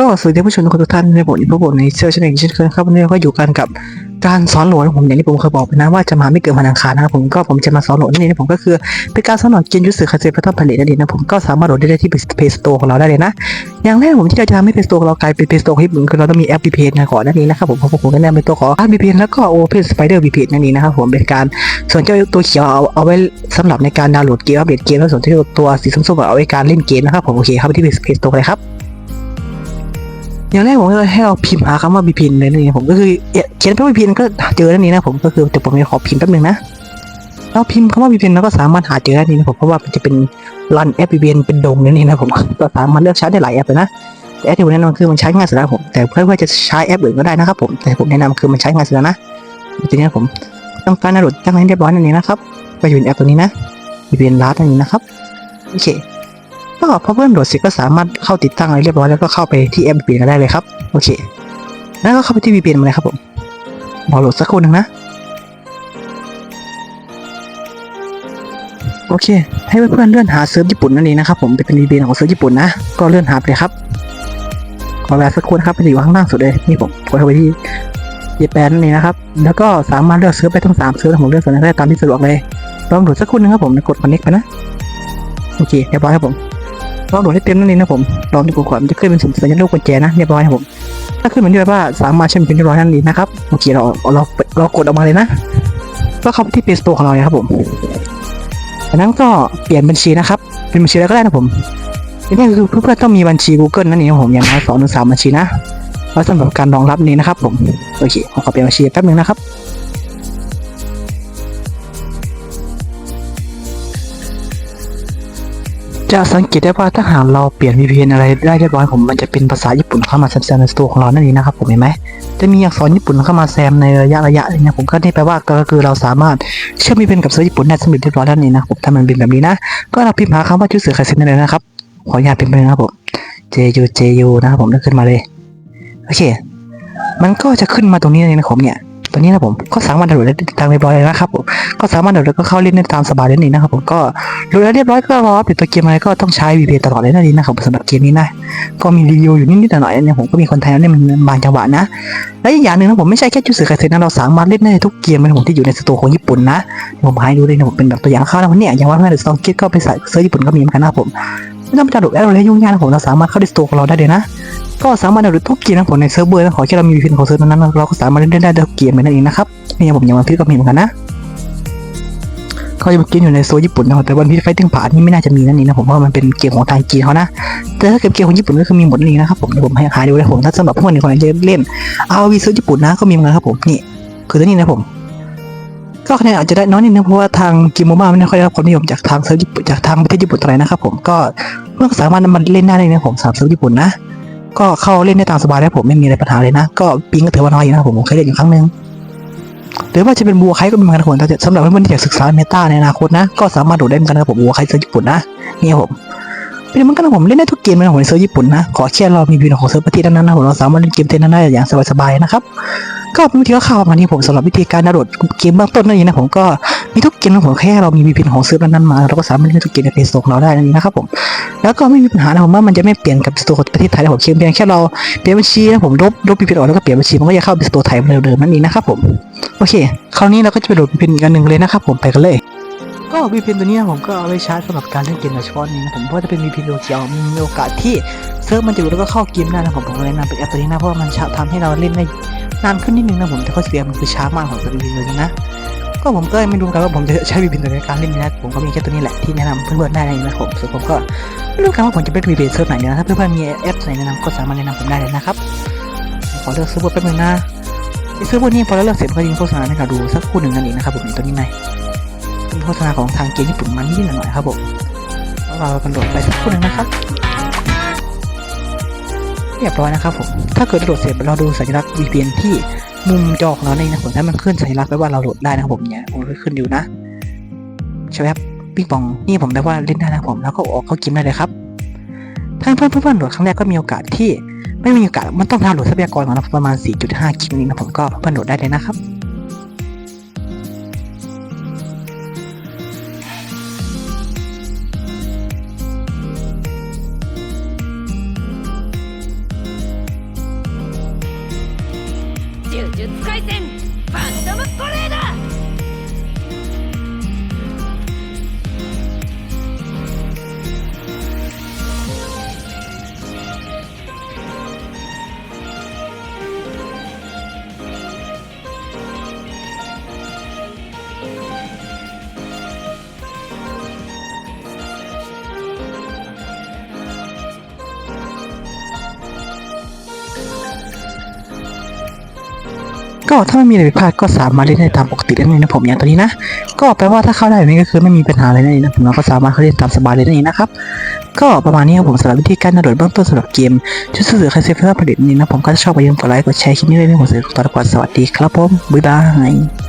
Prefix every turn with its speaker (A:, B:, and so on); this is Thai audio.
A: ก็สวัสดีผู้ชมทุกท่านในบทนี้พวกผมในเซลล์ชนเองเช่นเคยครับวันนี้เราก็อยู่กันกับการสอนโหลดของผมอย่างที่ผมเคยบอกไปนะว่าจะมาไม่เกินวันอังคารนะครับผมก็ผมจะมาสอนโหลดนั่นะผมก็คือเป็นการสอนโหลดเกมยูสึคาเซ่พัฒนาผลิตนั่นเองนะผมก็สามารถโหลดได้ที่เพย์สโตร์ของเราได้เลยนะอย่างแรกผมที่เราจะทำให้เพย์สโตร์เรากลายเป็นเพย์สโตร์ที่เหมือนคือเราต้องมีแอป VPN นะก่อนนั่นเองนะครับผมเพราะผมก็แนะนำเป็นตัวของ VPN แล้วก็ Open Spider VPN นั่นเองนะครับผมเป็นการส่วนเจ้าตัวเขียวเอาเอาไว้สำหรับในการดาวน์โหลดเกมอัปเดตเกมแล้วส่วนที่ตัวสีส้มๆเอาไว้การเล่นเกมนะครับผมโอเคครับที่เพย์สโตร์เลยครับ อย่างแรกผมก็ให้เราพิมพ์หาคำว่า VPN เลยนั่ผมก็คือเขียนไปว่า VPN ก็เจอนั่นเองนะผมก็คือแต่ผมจะขอพิมพ์แป๊บนึงนะเราพิมพ์คำว่า VPN เราก็สามารถหาเจอได้นี่นะผมเพราะว่ามันจะเป็นรันแอป VPN เป็นดงนั่นเองนะผมก็สามารถเลือกใช้ได้หลายแอปเลยนะแต่แอปที่ผมแนะนำคือมันใช้ง่ายสุดแล้วผมแต่เพื่อว่าจะใช้แอปอื่นก็ได้นะครับผมแต่ผมแนะนำคือมันใช้ง่ายสุดแล้วนะทีนี้ผมต้องการดาวน์โหลดตั้งให้เรียบร้อยนั่นเองนะครับก็อยู่ในแอปตัวนี้นะ VPN รัดนั่นเองนะครับโอเค ก็พอเพื่อนโหลดเสร็จก็สามารถเข้าติดตั้งอะไรเรียบร้อยแล้วก็เข้าไปที่แอป VPN กันได้เลยครับ โอเค แล้วก็เข้าไปที่ VPN มาเลยครับผมรอโหลดสักครู่หนึ่งนะ โอเค ให้เพื่อนๆเลื่อนหาเซิร์ฟญี่ปุ่นนั่นเองนะครับผมเป็น VPN ของเซิร์ฟญี่ปุ่นนะ ก็เลื่อนหาไปเลยครับขอเวลาสักครู่นะครับไปอยู่ข้างล่างสุดเลยนี่ผมกดเข้าไปที่เยแปนนั่นเองนะครับ แล้วก็สามารถเลือกเซิร์ฟไปทั้งสามเซิร์ฟผมเลือกเซิร์ฟไหนได้ตามที่สะดวกเลยลองโหลดสักครู่หนึงครับผมกด connect ไปนะโอเคเรียบร้อยครับผม ลองโหลดให้เต็มนั่นเองนะผมลองดูก่อนมันจะขึ้นเป็นสัญลักษณ์รูปกุญแจนะเรียบร้อยครับผมถ้าขึ้นเหมือนเดิมว่าสามารถใช้เป็นเรียบร้อยนั่นเองนะครับโอเคเราเราเรากดออกมาเลยนะก็เข้าไปที่ Play Store ของเราเลยครับผมจากนั้นก็เปลี่ยนบัญชีนะครับเป็นบัญชีอะไรก็ได้นะผมทีนี้คือเพื่อนๆต้องมีบัญชี Google นั่นเองครับผมอย่างน้อยสองถึงสามบัญชีนะแล้สำหรับการรองรับนี้นะครับผมโอเคผมขอเปลี่ยนบัญชีแป๊บนึงนะครับ จะสังเกตได้ว่าถ้าหากเราเปลี่ยน VPN อะไรได้เรียบร้อยผมมันจะเป็นภาษาญี่ปุ่นเข้ามาแซมในสตร์ของเรานั่นเองนะครับผมเห็นไหมจะมีอักษรญี่ปุ่นเข้ามาแซมในระยะระยะเลยนะผมก็นี่แปลว่าก็คือเราสามารถเชื่อม VPN กับเซิร์ฟญี่ปุ่นได้สำเร็จเรียบร้อยแล้วนี่นะผมถ้ามันเป็นแบบนี้นะ ก็เราพิมพ์หาคำว่าชื่อเสือคาซินได้เลยนะครับขออนุญาตพิมพ์ไปนะครับผม JU JU นะครับผมแล้ขึ้นมาเลยโอเค มันก็จะขึ้นมาตรงนี้เลยนะผมเนี่ย ตัวนี้นะผมก็สามารถดาวน์โหลดได้ตามเรียบร้อยเลยนะครับผมก็สามารถดาวน์โหลดแล้วก็เข้าเล่นได้ตามสบายเลยนี่นะครับผมก็โหลดแล้วเรียบร้อยก็รออัปเดตตัวเกมอะไรก็ต้องใช้ VPN ตลอดเลยนะนี่นะครับสำหรับเกมนี้นะก็มีรีวิวอยู่นิดๆหน่อยๆเนี่ยผมก็มีคนไทยเนี่ยมันบางจังหวะนะและอีกอย่างหนึ่งนะผมไม่ใช่แค่จูสือไคเซนนะเราสามารถเล่นได้ทุกเกมเลยผมที่อยู่ในสตร์ของญี่ปุ่นนะผมให้ดูเลยนะผมเป็นแบบตัวอย่างคร่าวๆนะเนี่ยอย่างว่าเพื่อนเดอสตองเกตก็ไปใส่เซิร์ฟญี่ปุ่นก็มีเหมือนกันนะผมไม่ต้องไปดาวน์โหลดแอปอะไรยุ่งยากนะผมเราสามารถเข้าที่สโตของเราได้เลยนะ ก็สามารถดาวน์โหลดทุกเกมนะผมในเซิร์ฟเวอร์นะขอแค่เรามี VPN ของเซิร์ฟนั้นเราก็สามารถเล่นได้ทุกเกมเลยนั่นเองนะครับนี่ผมย่างวันพีก็มีเหมือนกันนะเขาจะมากินอยู่ในโซนญี่ปุ่นนะครับแต่วันพีไฟติ้งผ่านนี่ไม่น่าจะมีนั่นเองนะผมเพราะว่ามันเป็นเกมของทางจีนเขานะ แต่ถ้าเกิดเกมของญี่ปุ่นก็คือมีหมดนั่นะครับผมผมให้หาดูเลยผมถ้าสำหรับพวกนี้คนไหนจะเล่นเอาวีซื้อญี่ปุ่นนะก็มีเหมือนกันครับผมนี่คือตัวนี้นะผมก็คะแนนอาจจะได้น้อยนิดนึงเพราะว่าทางกิโมมาไม่ค่อยได้รับความนิยมจากทางเซิร์ฟญี่ปุ่นจากทางประเทศญี่ปุ่นเท่าไรนะครับผมก็เพื่อสามารถมันเล่นได้เลยนะผมสำหรับเซิร์ฟญี่ปุ่นนะ ก็เข้าเล่นได้ตามสบายได้ผมไม่มีอะไรปัญหาเลยนะ ก็ปิงก็ถือว่าน้อยอยู่นะผมผมเคยเล่นอยู่ครั้งหนึ่งหรือว่าจะเป็นบัวไคก็มีเหมือนกันครับผมแต่สำหรับเพื่อนๆที่อยากศึกษาเมตาในอนาคตนะ ก็สามารถโดได้เหมือนกันนะผมบัวไคเซิร์ญี่ปุ่นนะนี่ผมเป็นเหมือนกันนะผมเล่นได้ทุกเกมเลยนะผมในเซิร์ฟญี่ปุ่นนะขอแค่เรามีวินของเซิร์ฟประเทศนั้นนะผมเราสามารถเล่นเกมเทนนั้นได้อย่างสบายๆนะครับก็เป็นวิธีข่าวมาณนี้ผมสำหรับวิธีการดาวน์โหลดเกมเบื้องต้นนั่นเองนะผมก็มีทุกเกมนะผมแค่เรามีวีพีของเซิร์ฟนั้นๆมาเราก็สามารถเล่นทุกเกมในเพจของเราได้นั่นเองนะครับผม แล้วก็ไม่มีปัญหานะผมว่ามันจะไม่เปลี่ยนกับสตร์ของประเทศไทยนะผมเพียงเพียงแค่เราเปลี่ยนบัญชีนะผมลบลบวีพีออกแล้วก็เปลี่ยนบัญชีมันก็จะเข้าเป็นสตร์ไทยเหมือนเดิมนั่นเองนะครับผมโอเค คราวนี้เราก็จะไปโหลด VPN อีกอันหนึ่งเลยนะครับผมไปกันเลยก็ VPN ตัวเนี้ยผมก็เอาไว้ใช้สำหรับการเล่นเกมโดยเฉพาะนี้นะผมเพราะจะเป็น VPN ตัวเขียวมีโอกาสที่เซิร์ฟมันจะอยู่แล้วก็เข้าเกมได้นะผมผมเลยแนะนำเป็นแอปตัวนี้นะเพราะว่ามันทำให้เราเล่นได้นานขึ้นนิดนึงนะผมแต่ข้อเสียมันคือช้ามากของตัว VPN ตัวนี้นะ ก็ผมก็ไม่รู้กันว่าผมจะใช้ VPN ตัวในการเล่นนะผมก็มีแค่ตัวนี้แหละที่แนะนำเพื่อนๆได้เลยนะครับผมส่วนผมก็ไม่รู้กันว่าผมจะเป็น VPN เซิร์ฟไหนนะถ้าเพื่อนๆมีแอปไหนแนะนำก็สามารถแนะนำผมได้เลยนะครับขอเลือกเซิร์ฟเวอร์แป๊บนึงนะไอ้ซื้อพวกนี้พอเราเลือกเสร็จก็ยิงโฆษณาให้เราดูสักคู่หนึ่งนั่นเองนะครับผมตัวนี้ไงเป็นโฆษณาของทางเกมญี่ปุ่นมานิดหน่อยครับผมแล้วเรากระโดดไปสักคู่หนึ่งนะครับเรียบร้อยนะครับผมถ้าเกิดโหลดเสร็จเราดูสัญลักษณ์ VPN ที่ มุมจอของเราเนี่ยนะผมถ้ามันขึ้นสัญลักษณ์แปลว่าเราโหลดได้นะครับผมเนี่ยผมก็ขึ้นอยู่นะใช่ไหมครับปิ๊งปองนี่ผมแปลว่าเล่นได้นะผมแล้วก็ออกเข้ากิมได้เลยครับถ้าเพื่อนเพื่อนโหลดครั้งแรกก็มีโอกาสที่ไม่มีโอกาสมันต้องดาวน์โหลดทรัพยากรของเราประมาณ 4.5 กิกนี่นะผมก็เพื่อนโหลดได้เลยนะครับ 呪
B: 術廻戦バンタムコレ
A: ถ้าไม่มีอะไรผิดพลาดก็สามารถเล่นได้ตามปกติได้เลยนะผมอย่างตอนนี้นะ ก็แปลว่าถ้าเข้าได้แบบนี้ก็คือไม่มีปัญหาอะไรนั่นเองนะผมเราก็สามารถเข้าเล่นตามสบายเลยนั่นเองนะครับ ก็ประมาณนี้ครับผมสำหรับวิธีการดาวน์โหลดเบื้องต้นสำหรับเกมชุดสื่อใครเซฟเพื่อผลิตนี้นะผมก็จะชอบไปยืมกดไลค์กดแชร์คลิปนี้เลยนะผมเสียต่อตะกวดสวัสดีครับผมบ๊ายบาย